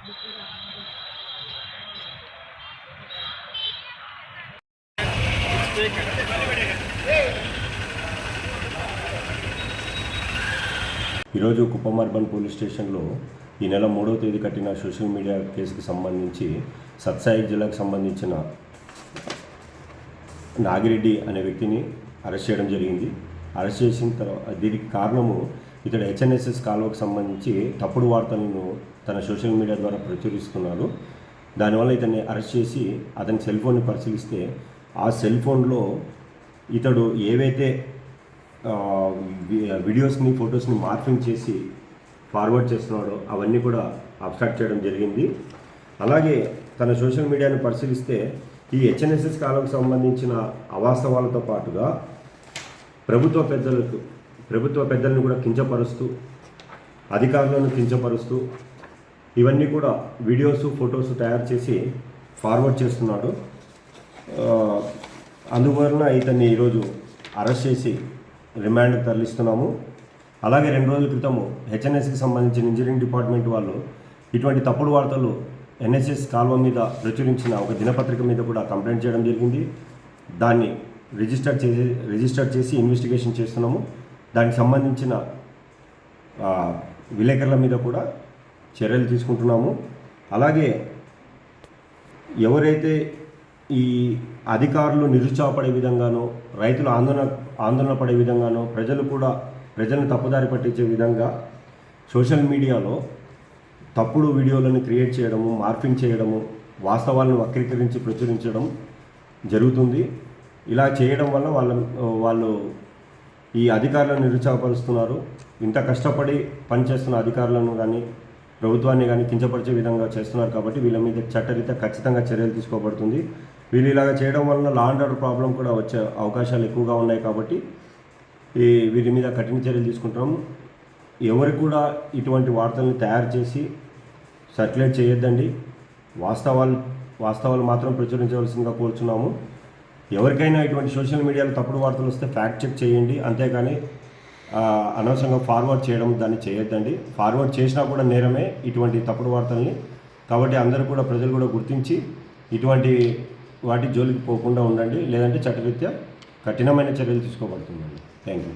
ఈరోజు Kuppam urban police స్టేషన్లో ఈ నెల మూడవ తేదీ కట్టిన సోషల్ మీడియా కేసుకు సంబంధించి సత్సాయి జిల్లాకు సంబంధించిన నాగిరెడ్డి అనే వ్యక్తిని అరెస్ట్ చేయడం జరిగింది. అరెస్ట్ చేసిన తర్వాత దీనికి కారణము ఇతడు హెచ్ఎన్ఎస్ఎస్ కాలువకు సంబంధించి తప్పుడు వార్తలను తన సోషల్ మీడియా ద్వారా ప్రచురిస్తున్నాడు దానివల్ల ఇతన్ని అరెస్ట్ చేసి అతని సెల్ ఫోన్ని పరిశీలిస్తే ఆ సెల్ ఫోన్లో ఇతడు ఏవైతే వీడియోస్ని ఫొటోస్ని మార్ఫింగ్ చేసి ఫార్వర్డ్ చేస్తున్నాడో అవన్నీ కూడా అబ్స్ట్రాక్ట్ చేయడం జరిగింది. అలాగే తన సోషల్ మీడియాను పరిశీలిస్తే ఈ హెచ్ఎన్ఎస్ఎస్ కాలంకు సంబంధించిన అవాస్తవాలతో పాటుగా ప్రభుత్వ పెద్దలకు ప్రభుత్వ పెద్దలను కూడా కించపరుస్తూ అధికారులను కించపరుస్తూ ఇవన్నీ కూడా వీడియోస్ ఫొటోస్ తయారు చేసి ఫార్వర్డ్ చేస్తున్నాడు. అందువలన ఇతన్ని ఈరోజు అరెస్ట్ చేసి రిమాండ్కి తరలిస్తున్నాము. అలాగే రెండు రోజుల క్రితము హెచ్ఎన్ఎస్కి సంబంధించిన ఇంజనీరింగ్ డిపార్ట్మెంట్ వాళ్ళు ఇటువంటి తప్పుడు వార్తలు ఎన్ఎస్ఎస్ కాల్వ మీద ప్రచురించిన ఒక దినపత్రిక మీద కూడా కంప్లైంట్ చేయడం జరిగింది. దాన్ని రిజిస్టర్ చేసి రిజిస్టర్ చేసి ఇన్వెస్టిగేషన్ చేస్తున్నాము. దానికి సంబంధించిన విలేకరుల మీద కూడా చర్యలు తీసుకుంటున్నాము. అలాగే ఎవరైతే ఈ అధికారులు నిరుత్సాహపడే విధంగానో రైతులు ఆందోళన ఆందోళన పడే విధంగానో ప్రజలు కూడా ప్రజలను తప్పుదారి పట్టించే విధంగా సోషల్ మీడియాలో తప్పుడు వీడియోలను క్రియేట్ చేయడము మార్ఫింగ్ చేయడము వాస్తవాలను వక్రీకరించి ప్రచురించడం జరుగుతుంది. ఇలా చేయడం వల్ల వాళ్ళ వాళ్ళు ఈ అధికారులను నిరుత్సాహపరుస్తున్నారు. ఇంత కష్టపడి పనిచేస్తున్న అధికారులను కానీ ప్రభుత్వాన్ని కానీ కించపరిచే విధంగా చేస్తున్నారు కాబట్టి వీళ్ళ మీద చట్టరీత్యా ఖచ్చితంగా చర్యలు తీసుకోబడుతుంది. వీళ్ళు ఇలాగ చేయడం వలన లా అండ్ ఆర్డర్ ప్రాబ్లం కూడా వచ్చే అవకాశాలు ఎక్కువగా ఉన్నాయి కాబట్టి ఈ వీరి మీద కఠిన చర్యలు తీసుకుంటాము ఎవరికి కూడా ఇటువంటి వార్తల్ని తయారు చేసి సర్క్యులేట్ చేయొద్దండి. వాస్తవాలు వాస్తవాలు మాత్రం ప్రచురించవలసిందిగా కోరుచున్నాము. ఎవరికైనా ఇటువంటి సోషల్ మీడియాలో తప్పుడు వార్తలు వస్తే ఫ్యాక్ట్ చెక్ చేయండి. అంతేకాని అనవసరంగా ఫార్వర్డ్ చేయడం దాన్ని చేయొద్దండి. ఫార్వర్డ్ చేసినా కూడా నేరమే ఇటువంటి తప్పుడు వార్తల్ని. కాబట్టి అందరూ కూడా ప్రజలు కూడా గుర్తించి ఇటువంటి వాటి జోలికి పోకుండా ఉండండి. లేదంటే చట్టరీత్యా కఠినమైన చర్యలు తీసుకోబడుతుందండి. Thank you